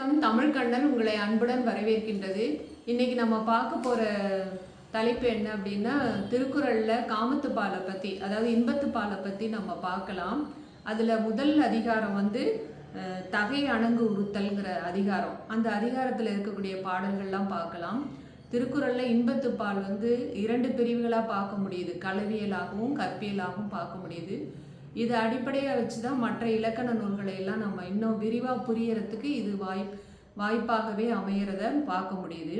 வணக்கம். தமிழ் கண்ணன் உங்களை அன்புடன் வரவேற்கின்றது. இன்னைக்கு நம்ம பார்க்க போற தலைப்பு என்ன அப்படின்னா திருக்குறளில் காமத்து பாலை பற்றி அதாவது இன்பத்து பாலை பற்றி நம்ம பார்க்கலாம். அதில் முதல் அதிகாரம் வந்து தகை அணங்கு உறுத்தல்ங்கிற அதிகாரம். அந்த அதிகாரத்தில் இருக்கக்கூடிய பாடல்கள்லாம் பார்க்கலாம். திருக்குறளில் இன்பத்து பால் வந்து இரண்டு பிரிவுகளாக பார்க்க முடியுது. களவியலாகவும் கற்பியலாகவும் பார்க்க முடியுது. இதை அடிப்படையாக வச்சு தான் மற்ற இலக்கண நூல்களை எல்லாம் நம்ம இன்னும் விரிவாக புரியறதுக்கு இது வாய் வாய்ப்பாகவே அமையிறத பார்க்க முடியுது.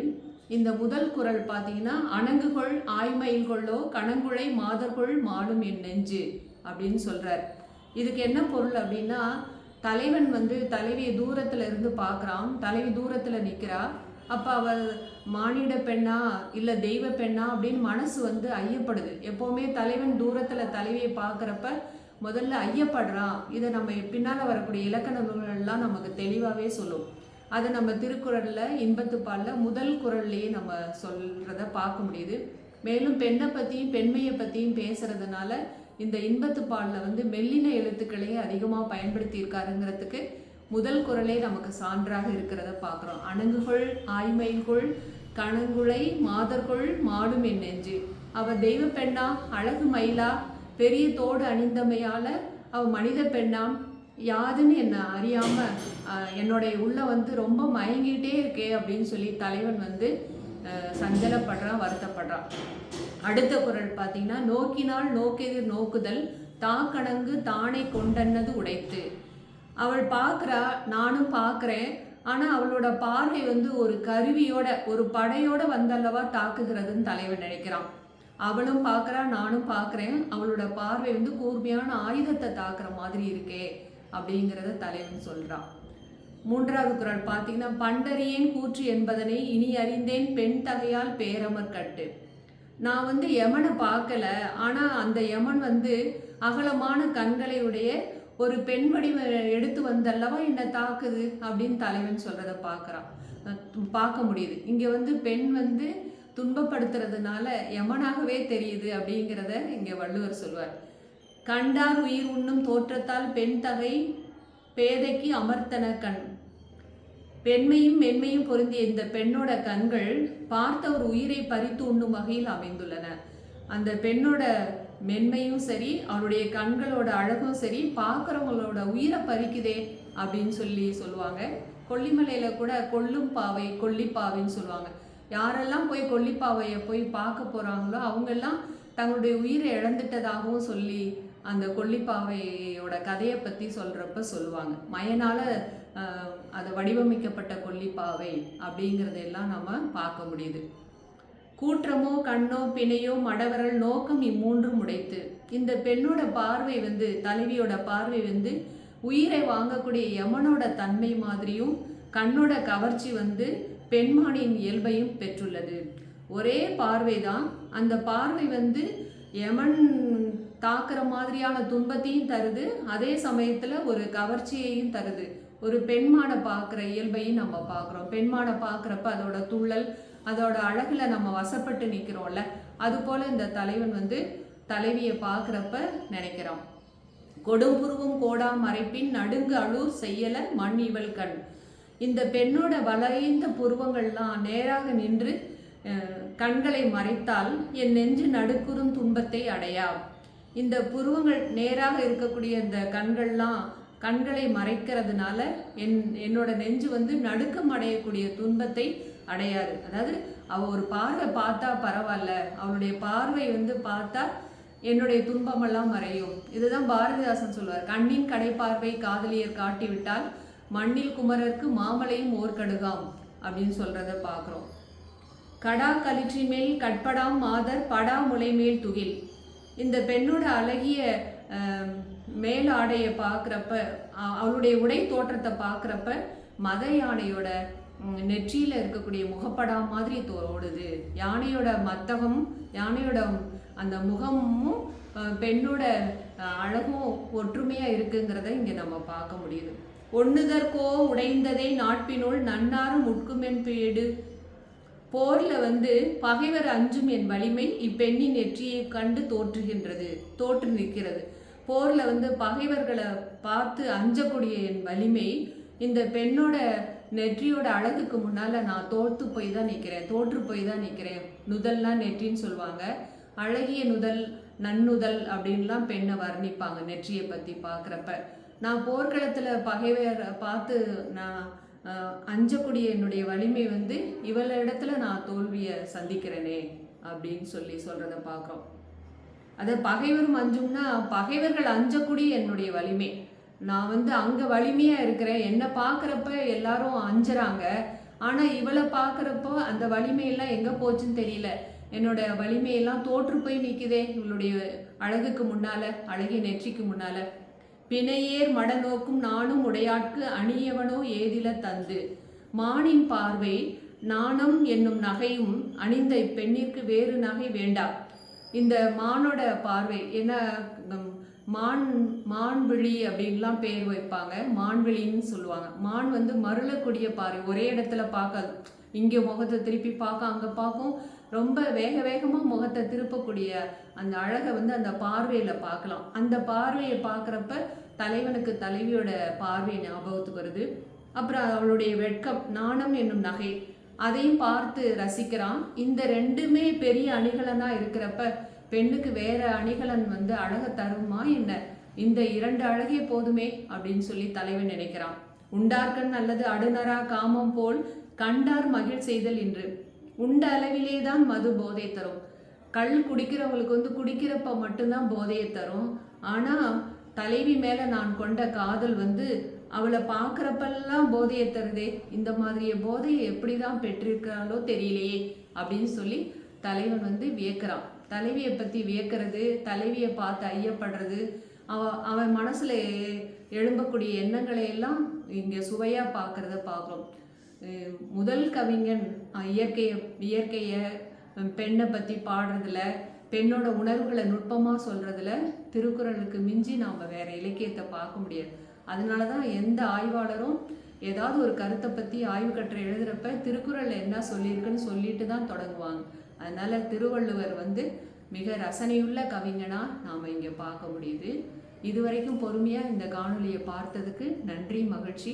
இந்த முதல் குரல் பார்த்தீங்கன்னா அணங்குகொள் ஆய்மயில்கொள்ளோ கணங்குழை மாதர்கொள் மாலும் என் நெஞ்சு அப்படின்னு சொல்கிறார் இதுக்கு என்ன பொருள் அப்படின்னா தலைவன் வந்து தலைவியை தூரத்தில் இருந்து பார்க்குறான் தலைவி தூரத்தில் நிற்கிறா அப்போ அவள் மானிட பெண்ணா இல்லை தெய்வ பெண்ணா அப்படின்னு மனசு வந்து ஐயப்படுது. எப்போவுமே தலைவன் தூரத்தில் தலைவியை பார்க்குறப்ப முதல்ல ஐயப்படுறான் இதை நம்ம பின்னால் வரக்கூடிய இலக்கண நூல்கள்லாம் நமக்கு தெளிவாகவே சொல்லும். அதை நம்ம திருக்குறளில் இன்பத்துப்பாலில் முதல் குரல்லையே நம்ம சொல்கிறத பார்க்க முடியுது. மேலும் பெண்ணை பற்றியும் பெண்மையை பற்றியும் பேசுகிறதுனால இந்த இன்பத்துப்பாலில் வந்து மெல்லின எழுத்துக்களையே அதிகமாக பயன்படுத்தியிருக்காருங்கிறதுக்கு முதல் குறளே நமக்கு சான்றாக இருக்கிறத பார்க்குறோம். அணங்குகொள் ஆய்மைகொள் கணங்குழை மாதர்கொள் மாடும் என் நெஞ்சு. அவ தெய்வ பெண்ணா அழகு மயிலா பெரிய தோடு அணிந்தமையால் அவ மனித பெண்ணாம். யாதுன்னு என்னை அறியாமல் என்னுடைய உள்ள வந்து ரொம்ப மயங்கிட்டே இருக்கே அப்படின்னு சொல்லி தலைவன் வந்து சஞ்சலப்படுறான் வருத்தப்படுறான். அடுத்த குரல் பார்த்தீங்கன்னா நோக்கினால் நோக்கெதிர் நோக்குதல் தாக்கணங்கு தானே கொண்டன்னது உடைத்து. அவள் பார்க்குறா நானும் பார்க்குறேன் ஆனால் அவளோட பார்வை வந்து ஒரு கருவியோட ஒரு படையோட வந்தல்லவா தாக்குகிறதுன்னு தலைவன் நினைக்கிறான். அவளும் பார்க்குறா நானும் பார்க்குறேன். அவளோட பார்வை வந்து கூர்மையான ஆயுதத்தை தாக்குற மாதிரி இருக்கே அப்படிங்கிறத தலைவன் சொல்கிறான் மூன்றாவது குரல் பார்த்தீங்கன்னா பண்டறியேன் கூற்று என்பதனை இனி அறிந்தேன் பெண் தகையால் பேரமர் கட்டு. நான் வந்து யமனை பார்க்கல. ஆனால் அந்த யமன் வந்து அகலமான கண்களை உடைய ஒரு பெண் வடிவ எடுத்து வந்தல்லவா என்னை தாக்குது அப்படின்னு தலைவன் சொல்கிறத பார்க்கறான் பார்க்க முடியுது. இங்கே வந்து பெண் வந்து துன்பப்படுத்துறதுனால யமனாகவே தெரியுது அப்படிங்கிறத இங்கே வள்ளுவர் சொல்வார். கண்டார் உயிர் உண்ணும் தோற்றத்தால் பெண் தகை பேதைக்கு அமர்த்தன கண். பெண்மையும் மென்மையும் பொருந்திய இந்த பெண்ணோட கண்கள் பார்த்த ஒரு உயிரை பறித்து உண்ணும் வகையில் அமைந்துள்ளன. அந்த பெண்ணோட மென்மையும் சரி அவருடைய கண்களோட அழகும் சரி பார்க்குறவங்களோட உயிரை பறிக்குதே அப்படின்னு சொல்லி சொல்லுவாங்க. கொல்லிமலையில் கூட கொல்லும் பாவை கொல்லிப்பாவைன்னு சொல்லுவாங்க. யாரெல்லாம் போய் கொல்லிப்பாவையை போய் பார்க்க போகிறாங்களோ அவங்கெல்லாம் தங்களுடைய உயிரை இழந்துட்டதாகவும் சொல்லி அந்த கொல்லிப்பாவையோட கதையை பற்றி சொல்கிறப்ப சொல்லுவாங்க. மயனால அது வடிவமைக்கப்பட்ட கொல்லிப்பாவை அப்படிங்கிறதெல்லாம் நம்ம பார்க்க முடியுது. கூற்றமோ கண்ணோ பிணையோ மடவரல் நோக்கம் இம்மூன்றும் உடைத்து இந்த பெண்ணோட பார்வை வந்து தலைவியோட பார்வை வந்து உயிரை வாங்கக்கூடிய யமனோட தன்மை மாதிரியும் கண்ணோட கவர்ச்சி வந்து பெண்மானின் இயல்பையும் பெற்றுள்ளது. ஒரே பார்வை தான் அந்த பார்வை வந்து யமன் தாக்குற மாதிரியான துன்பத்தையும் தருது. அதே சமயத்தில் ஒரு கவர்ச்சியையும் தருது. ஒரு பெண்மானை பார்க்குற இயல்பையும் நம்ம பார்க்குறோம். பெண்மானை பார்க்குறப்ப அதோட துள்ளல் அதோட அழகில் நம்ம வசப்பட்டு நிற்கிறோம்ல அதுபோல் இந்த தலைவன் வந்து தலைவியை பார்க்குறப்ப நினைக்கிறான். கொடும்புருவும் கோடா மறைப்பின் நடுங்கு அழூர் செய்யலை மண் இவள் கண். இந்த பெண்ணோட வளைந்த புருவங்கள்லாம் நேராக நின்று கண்களை மறைத்தால் என் நெஞ்சு நடுக்குறும் துன்பத்தை அடையா இந்த புருவங்கள் நேராக இருக்கக்கூடிய இந்த கண்கள்லாம் கண்களை மறைக்கிறதுனால என் என்னோட நெஞ்சு வந்து நடுக்கம் அடையக்கூடிய துன்பத்தை அடையாது. அதாவது அவ ஒரு பார்வை பார்த்தா பரவாயில்ல அவளுடைய பார்வை வந்து பார்த்தா என்னுடைய துன்பமெல்லாம் மறையும். இதுதான் பாரதிதாசன் சொல்வார் கண்ணின் கடைப்பார்வை காதலியர் காட்டிவிட்டால் மண்ணில் குமரர்க்கு மாமலையும் ஓர்கடுகாம் அப்படின்னு சொல்றத பார்க்குறோம். கடா களிற்றி மேல் கட்படாம் மாதர் படா முளை மேல் துகில். இந்த பெண்ணோட அழகிய மேல் ஆடையை பார்க்குறப்ப அவளுடைய உடை தோற்றத்தை பார்க்குறப்ப மத யானையோட நெற்றியில் இருக்கக்கூடிய முகப்படா மாதிரி தோ- ஓடுது யானையோட மத்தகம் யானையோட அந்த முகமும் பெண்ணோட அழகும் ஒற்றுமையாக இருக்குங்கிறத இங்கே நம்ம பார்க்க முடியுது. ஒண்ணுதற்கோ உடைந்ததை நாட்பினுள் நன்னாரும் உட்குமென் பேடு. போரில் வந்து பகைவர் அஞ்சும் என் வலிமை இப்பெண்ணின் நெற்றியை கண்டு தோற்றுகின்றது தோற்று நிற்கிறது. போரில் வந்து பகைவர்களை பார்த்து அஞ்சக்கூடிய என் வலிமை இந்த பெண்ணோட நெற்றியோட அழகுக்கு முன்னால் நான் தோற்று போய் தான் நிற்கிறேன் தோற்று போய் தான் நிற்கிறேன். நுதல்லாம் நெற்றின்னு சொல்லுவாங்க. அழகிய நுதல் நன்னுதல் அப்படின்லாம் பெண்ணை வர்ணிப்பாங்க நெற்றியை பற்றி பார்க்குறப்ப. நான் போர்க்களத்தில் பகைவர் பார்த்து நான் அஞ்சக்கூடிய என்னுடைய வலிமை வந்து இவள இடத்துல நான் தோல்வியை சந்திக்கிறேனே அப்படின்னு சொல்லி சொல்கிறத பார்க்குறோம். அது பகைவரும் அஞ்சும்னா பகைவர்கள் அஞ்சக்கூடிய என்னுடைய வலிமை. நான் வந்து அங்கே வலிமையாக இருக்கிறேன் என்னை பார்க்குறப்ப எல்லாரும் அஞ்சுறாங்க. ஆனால் இவளை பார்க்குறப்போ அந்த வலிமையெல்லாம் எங்கே போச்சுன்னு தெரியல. என்னோட வலிமையெல்லாம் தோற்று போய் நிற்குதே இவளுடைய அழகுக்கு முன்னால் அழகிய நெற்றிக்கு முன்னால். பிணையேர் மட நோக்கும் நானும் உடையாட்கு அணியவனோ ஏதில தந்து. மானின் பார்வை நாணம் என்னும் நகையும் அணிந்த இப்பெண்ணிற்கு வேறு நகை வேண்டாம் இந்த மானோட பார்வை என்ன மான் மான்விழி அப்படின்லாம் பேர் வைப்பாங்க. மான்விழின்னு சொல்லுவாங்க. மான் வந்து மருளக்கூடிய பார்வை ஒரே இடத்துல பார்க்காது. இங்கே முகத்தை திருப்பி பார்க்க அங்கே பார்க்கும் ரொம்ப வேக வேகமாக முகத்தை திருப்பக்கூடிய அந்த அழகை வந்து அந்த பார்வையில் பார்க்கலாம். அந்த பார்வையை பார்க்குறப்ப தலைவனுக்கு தலைவியோட பார்வை ஞாபகத்துக்கு வருது. அப்புறம் அவளுடைய வெட்கம் நாணம் என்னும் நகை அதையும் பார்த்து ரசிக்கிறான். இந்த ரெண்டுமே பெரிய அணிகலனா இருக்கிறப்ப பெண்ணுக்கு வேற அணிகலன் வந்து அழக தருமா என்ன? இந்த இரண்டு அழகே போதுமே அப்படின்னு சொல்லி தலைவன் நினைக்கிறான். உண்டார்கண் அல்லது அடுநரா காமம் போல் கண்டார் மகிழ் செய்தல் இன்று. உண்ட அளவிலே தான் மது போதை தரும். கள் குடிக்கிறவங்களுக்கு வந்து குடிக்கிறப்ப மட்டும்தான் போதையை தரும். ஆனால் தலைவி மேலே நான் கொண்ட காதல் வந்து அவளை பார்க்குறப்பெல்லாம் போதையை தருதே. இந்த மாதிரிய போதையை எப்படி தான் பெற்றிருக்கிறாளோ தெரியலையே அப்படின்னு சொல்லி தலைவன் வந்து வியக்கிறான். தலைவியை பற்றி வியக்கிறது தலைவியை பார்த்து ஐயப்படுறது அவ அவன் மனசில் எழும்பக்கூடிய எண்ணங்களை எல்லாம் இங்கே சுவையாக பார்க்குறத பார்க்குறோம். முதல் கவிஞன் இயற்கையை இயற்கையை பெண்ணை பற்றி பாடுறதுல பெண்ணோட உணர்வுகளை நுட்பமாக சொல்கிறதுல திருக்குறளுக்கு மிஞ்சி நாம் வேறு இலக்கியத்தை பார்க்க முடியாது. அதனால தான் எந்த ஆய்வாளரும் ஏதாவது ஒரு கருத்தை பற்றி ஆய்வு கட்டுரை எழுதுறப்ப திருக்குறள் என்ன சொல்லியிருக்குன்னு சொல்லிட்டு தான் தொடங்குவாங்க. அதனால் திருவள்ளுவர் வந்து மிக ரசனையுள்ள கவிஞனாக நாம் இங்கே பார்க்க முடியுது. இதுவரைக்கும் பொறுமையாக இந்த காணொலியை பார்த்ததுக்கு நன்றி மகிழ்ச்சி.